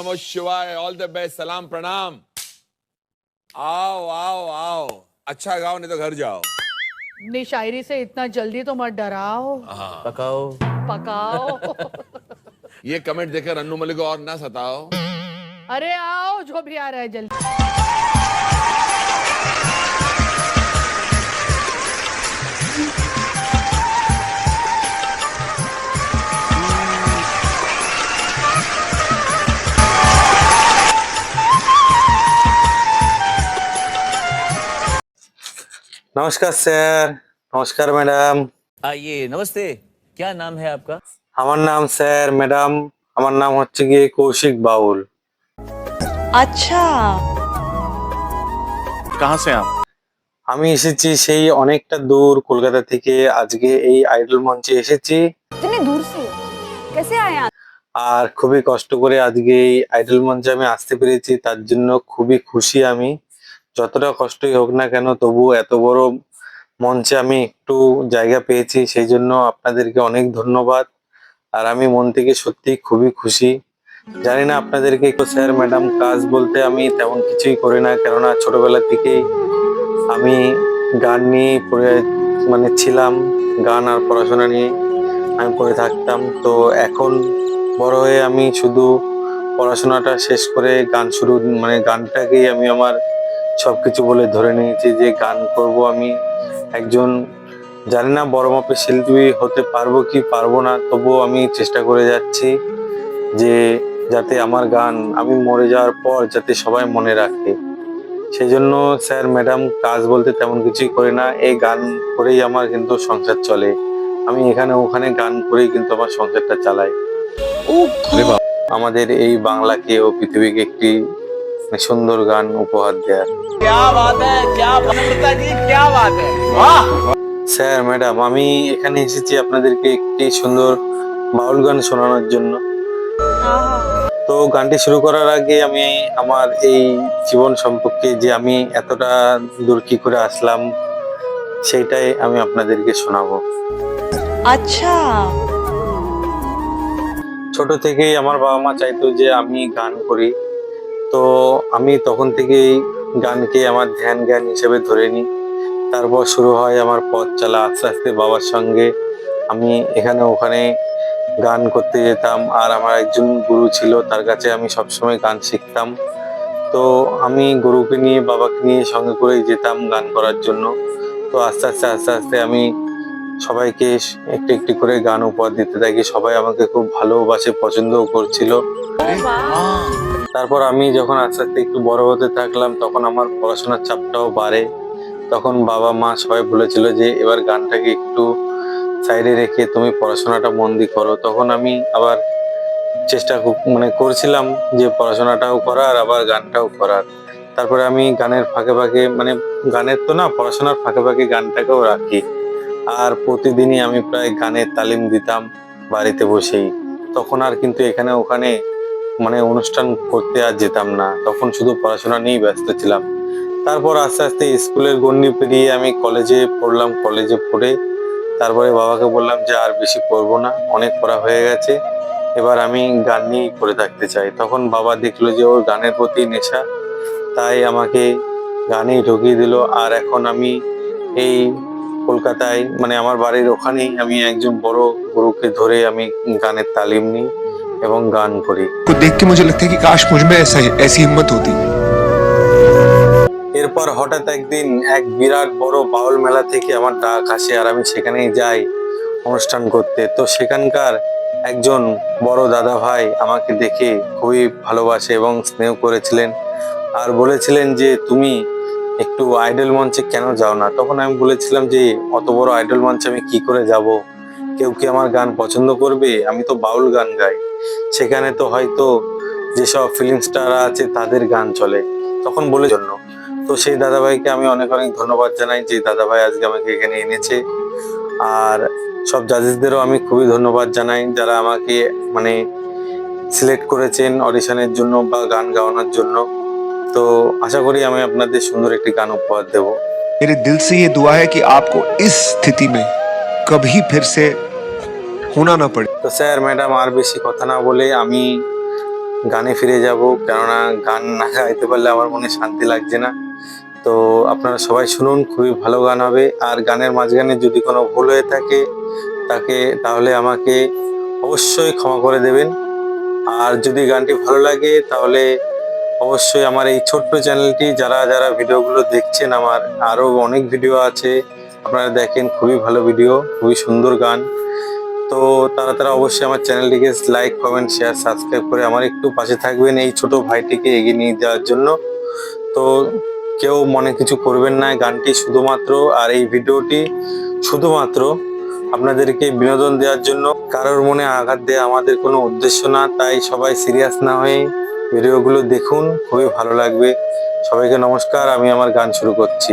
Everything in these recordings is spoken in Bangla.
नमः शिवाय ऑल द बेस्ट सलाम प्रणाम आओ आओ आओ। अच्छा गाओ नहीं तो घर जाओ। अपनी शायरी से इतना जल्दी तो मत डराओ। पकाओ। पकाओ। ये कमेंट देखकर अन्नू मलिक को और ना सताओ। अरे आओ जो भी आ रहा है जल्दी। নমস্কার স্যার নমস্কার ম্যাডাম आइए नमस्ते क्या नाम है आपका আমার নাম স্যার ম্যাডাম আমার নাম হচ্ছে গিয়ে কৌশিক বাউল अच्छा कहाँ से आप আমি এসেছি সেই অনেকটা দূর কলকাতা থেকে আজকে এই আইডল মঞ্চে এসেছি इतने दूर से कैसे आए आप আর খুবই কষ্ট করে আজকে এই আইডল মঞ্চে আমি আসতে পেরেছি তার জন্য খুবই খুশি আমি যতটা কষ্টই হোক না কেন তবু এত বড় মঞ্চে আমি একটু জায়গা পেয়েছি, সেই জন্য আপনাদেরকে অনেক ধন্যবাদ। আর আমি মন থেকে সত্যি খুবই খুশি। জানি না আপনাদেরকে স্যার, ম্যাডাম কাজ বলতে আমি তেমন কিছুই করি না, কেননা ছোটবেলা থেকেই আমি গান নিয়ে পড়ে মানে ছিলাম, গান আর পড়াশোনা নিয়ে আমি পড়ে থাকতাম। তো এখন বড় হয়ে আমি শুধু পড়াশোনাটা শেষ করে গান শুরু মানে গানটাকেই আমি আমার সবকিছু বলে ধরে নিয়েছি যে গান করব আমি। একজন জানি না বড় মাপের শিল্পী হতে পারব কি পারব না তবুও আমি চেষ্টা করে যাচ্ছি যে যাতে আমার গান আমি মরে যাওয়ার পর যাতে সবাই মনে রাখে। সেই জন্য স্যার ম্যাডাম কাজ বলতে তেমন কিছুই করে না এই গান করেই আমার কিন্তু সংসার চলে। আমি এখানে ওখানে গান করেই কিন্তু আমার সংসারটা চালাই। আমাদের এই বাংলাকে ও পৃথিবীকে একটি সুন্দর গান উপহার দেয়ার স্যার ম্যাডাম আমি এখানে এসেছি আপনাদেরকে একটি সুন্দর বাউল গান শোনানোর জন্য। তো গানটি শুরু করার আগে আমি আমার এই জীবন সম্পর্কে যে আমি এতটা দূর কি করে আসলাম সেটাই আমি আপনাদেরকে শোনাবো। আচ্ছা। ছোট থেকেই আমার বাবা মা চাইতো যে আমি গান করি। তো আমি তখন থেকেই গানকে আমার ধ্যান জ্ঞান হিসেবে ধরে নিই। তারপর শুরু হয় আমার পথ চলা আস্তে আস্তে বাবার সঙ্গে। আমি এখানে ওখানে গান করতে যেতাম আর আমার একজন গুরু ছিল, তার কাছে আমি সবসময় গান শিখতাম। তো আমি গুরুকে নিয়ে, বাবাকে নিয়ে সঙ্গে করেই যেতাম গান করার জন্য। তো আস্তে আস্তে আস্তে আস্তে আমি সবাইকে একটু একটু করে গান উপহার দিতে থাকি। সবাই আমাকে খুব ভালোবাসে, পছন্দও করছিল। তারপর আমি যখন আস্তে আস্তে একটু বড় হতে থাকলাম, তখন আমার পড়াশোনার চাপটাও বাড়ে। তখন বাবা মা সবাই বলেছিল যে, এবার গানটাকে একটু সাইডে রেখে তুমি পড়াশোনাটা মন দিয়ে করো। তখন আমি আবার চেষ্টা মানে করছিলাম যে, পড়াশোনাটাও করার, আবার গানটাও করার। তারপরে আমি গানের ফাঁকে ফাঁকে মানে গানের তো না, পড়াশোনার ফাঁকে ফাঁকে গানটাকেও রাখি। আর প্রতিদিনই আমি প্রায় গানের তালিম দিতাম বাড়িতে বসেই। তখন আর কিন্তু এখানে ওখানে মানে অনুষ্ঠান করতে আর যেতাম না। তখন শুধু পড়াশোনা নিয়েই ব্যস্ত ছিলাম। তারপর আস্তে আস্তে স্কুলের গণ্ডি পেরিয়ে আমি কলেজে পড়লাম। কলেজে পড়ে তারপরে বাবাকে বললাম যে আর বেশি পড়ব না, অনেক পড়া হয়ে গেছে। এবার আমি গান নিয়েই করে থাকতে চাই। তখন বাবা দেখল যে ওর গানের প্রতি নেশা, তাই আমাকে গানেই ঢুকিয়ে দিল। আর এখন আমি এই কলকাতায় মানে আমার বাড়ির ওখানেই আমি একজন বড় গুরুকে ধরে আমি গানের তালিম নিই। এবং গান করি। দেখে মুঝে লাগতে কি কাশ মুঝ মে এসি হিম্মত হতি এরপর হঠাৎ একদিন এক বিরাট বড় বাউল মেলা থেকে আমার ডাক আসে আর আমি সেখানেই যাই অনুষ্ঠান করতে। তো সেখানকার একজন বড় দাদা ভাই আমাকে দেখে খুবই ভালোবাসে এবং স্নেহ করেছিলেন আর বলেছিলেন যে তুমি একটু আইডল মঞ্চে কেন যাও না? তখন আমি বলেছিলাম যে অত বড় আইডল মঞ্চে আমি কি করে যাব? কেউ কি আমার গান পছন্দ করবে? আমি তো বাউল গান গাই। সেখানে তো হয়তো যেসব ফিল্ম স্টার আছে তাদের গান চলে তখন বলে জন্য তো সেই দাদাভাইকে আমি অনেক অনেক ধন্যবাদ জানাই যে দাদাভাই আজকে আমাকে এখানে এনেছে আর সব জাজেসদেরও আমি খুবই ধন্যবাদ জানাই যারা আমাকে মানে সিলেক্ট করেছেন অডিশনের জন্য বা গান গাওয়ানোর জন্য তো আশা করি আমি আপনাদের সুন্দর একটি গান উপহার দেব मेरे दिल से ये दुआ है कि आपको इस स्थिति में कभी फिर से होना ना पड़े তো স্যার ম্যাডাম আর বেশি কথা না বলে আমি গানে ফিরে যাব কেননা গান না গাইতে পারলে আমার মনে শান্তি লাগছে না তো আপনারা সবাই শুনুন খুবই ভালো গান হবে আর গানের মাঝখানে যদি কোনো ভুল হয়ে থাকে তাকে তাহলে আমাকে অবশ্যই ক্ষমা করে দেবেন আর যদি গানটি ভালো লাগে তাহলে অবশ্যই আমার এই ছোট্ট চ্যানেলটি যারা যারা ভিডিওগুলো দেখছেন আমার আরো অনেক ভিডিও আছে আপনারা দেখেন খুবই ভালো ভিডিও খুবই সুন্দর গান তো তারা তারা অবশ্যই আমার চ্যানেলটিকে লাইক কমেন্ট শেয়ার সাবস্ক্রাইব করে আমার একটু পাশে থাকবেন এই ছোট ভাইটিকে এগিয়ে নিয়ে যাওয়ার জন্য। তো কেউ মনে কিছু করবেন না গানটি শুধুমাত্র আর এই ভিডিওটি শুধুমাত্র আপনাদেরকে বিনোদন দেওয়ার জন্য। কারোর মনে আঘাত দেওয়া আমাদের কোনো উদ্দেশ্য না তাই সবাই সিরিয়াস না হয়ে ভিডিওগুলো দেখুন খুবই ভালো লাগবে। সবাইকে নমস্কার আমি আমার গান শুরু করছি।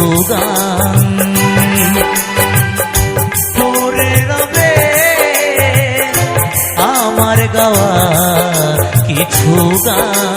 অনুদান পড়ে রবে আমার গাওয়া কিছু গান।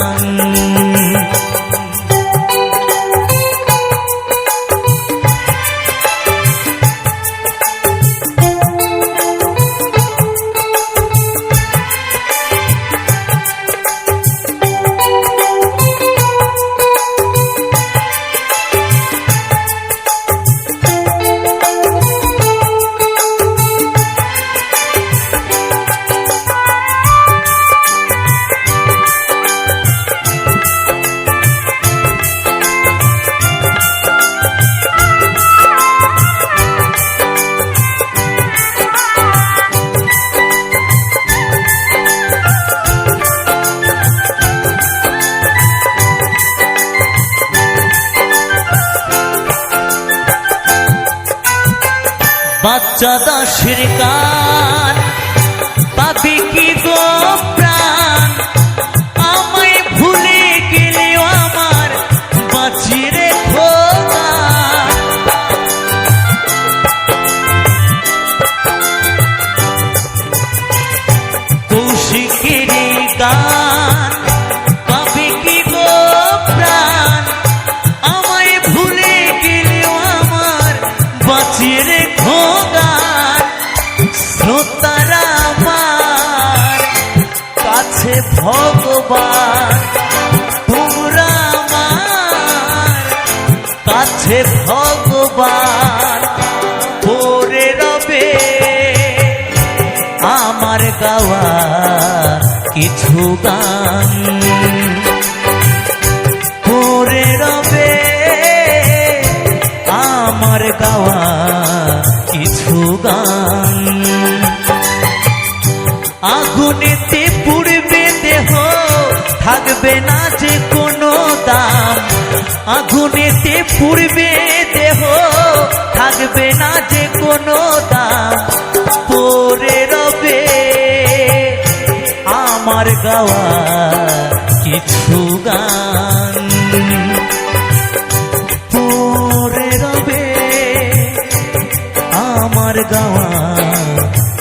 দাসের গান। পাবি কি গো প্রাণ? আমায় ভুলে গেলেও আমার বাঁচিয়ে রেখো গান। কৌশিকের গান ভগবান তোমরা আমার কাছে ভগবান পরে রবে আমার গাওয়া কিছু গান। পুড়বে দেহ, থাকবে না যে কোনো দাম। পরে রবে আমার গাওয়া কিছু গান। পরে রবে আমার গাওয়া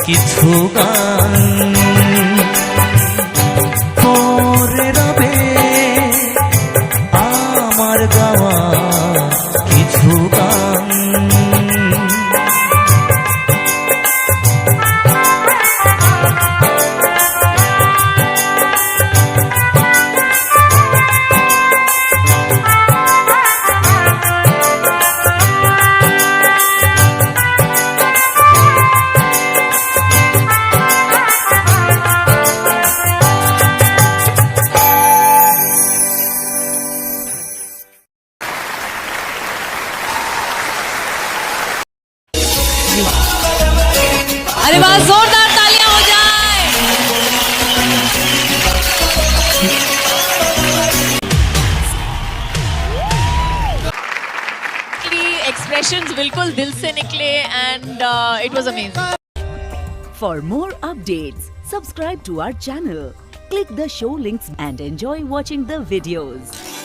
কিছু গান। अरे बात जोरदार तालियाँ हो जाए। एक्सप्रेशंस बिल्कुल दिल से निकले and it was amazing for more updates subscribe to our channel click the show links and enjoy watching the videos